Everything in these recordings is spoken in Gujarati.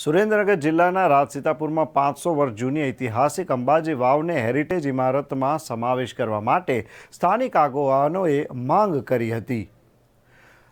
સુરેન્દ્રનગર જિલ્લાના રાજસીતાપુરમાં પાંચસો વર્ષ જૂની ઐતિહાસિક અંબાજી વાવને હેરિટેજ ઇમારતમાં સમાવેશ કરવા માટે સ્થાનિક આગોવાનોએ માંગ કરી હતી.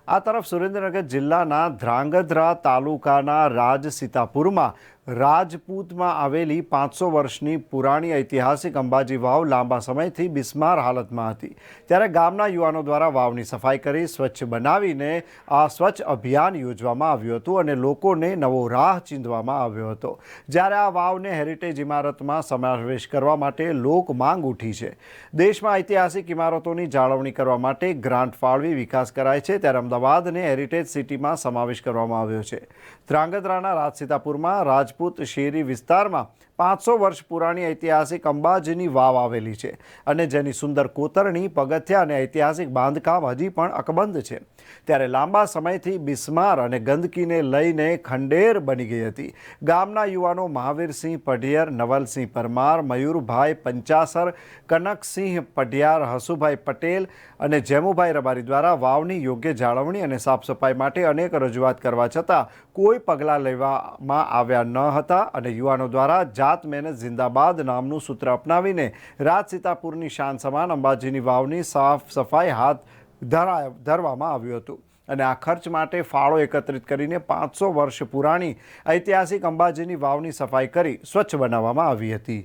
આ તરફ સુરેન્દ્રનગર જિલ્લાના ધ્રાંગધ્રા તાલુકાના રાજસીતાપુરમાં રાજપૂતમાં આવેલી પાંચસો વર્ષની પુરાણી ઐતિહાસિક અંબાજી વાવ લાંબા સમયથી બિસ્માર હાલતમાં હતી. ત્યારે ગામના યુવાનો દ્વારા વાવની સફાઈ કરી સ્વચ્છ બનાવીને આ સ્વચ્છ અભિયાન યોજવામાં આવ્યું હતું અને લોકોને નવો રાહ ચીંધવામાં આવ્યો હતો. જ્યારે આ વાવને હેરિટેજ ઇમારતમાં સમાવેશ કરવા માટે લોક માંગ ઉઠી છે. દેશમાં ઐતિહાસિક ઇમારતોની જાળવણી કરવા માટે ગ્રાન્ટ ફાળવી વિકાસ કરાય છે ત્યારે અમદાવાદને હેરિટેજ સિટીમાં સમાવેશ કરવામાં આવ્યો છે. ધ્રાંગધ્રાના રાજસીતાપુરમાં રાજપૂત શેરી વિસ્તારમાં પાંચસો વર્ષ પુરાણી ઐતિહાસિક અંબાજીની વાવ આવેલી છે અને જેની સુંદર કોતરણી, પગથિયા અને ઐતિહાસિક બાંધકામ હજી પણ અકબંધ છે. ત્યારે લાંબા સમયથી બિસ્માર અને ગંદકીને લઈને ખંડેર બની ગઈ હતી. ગામના યુવાનો મહાવીરસિંહ પઢિયર, નવલસિંહ પરમાર, મયુરભાઈ પંચાસર, કનકસિંહ પઢિયાર, હસુભાઈ પટેલ અને જેમુભાઈ રબારી દ્વારા વાવની યોગ્ય જાળવણી અને સાફ સફાઈ માટે અનેક રજૂઆત કરવા છતાં કોઈ પગલાં લેવામાં આવ્યા ન હતા અને યુવાનો દ્વારા જાત મહેનત જિંદાબાદ નામનું સૂત્ર અપનાવીને રાજ સીતાપુરની શાન સમાન અંબાજીની વાવની સાફ સફાઈ હાથ ધરા, ધરવામાં આવ્યું હતું. અને આ ખર્ચ માટે ફાળો એકત્રિત કરીને પાંચસો વર્ષ પુરાણી ઐતિહાસિક અંબાજીની વાવની સફાઈ કરી સ્વચ્છ બનાવવામાં આવી હતી.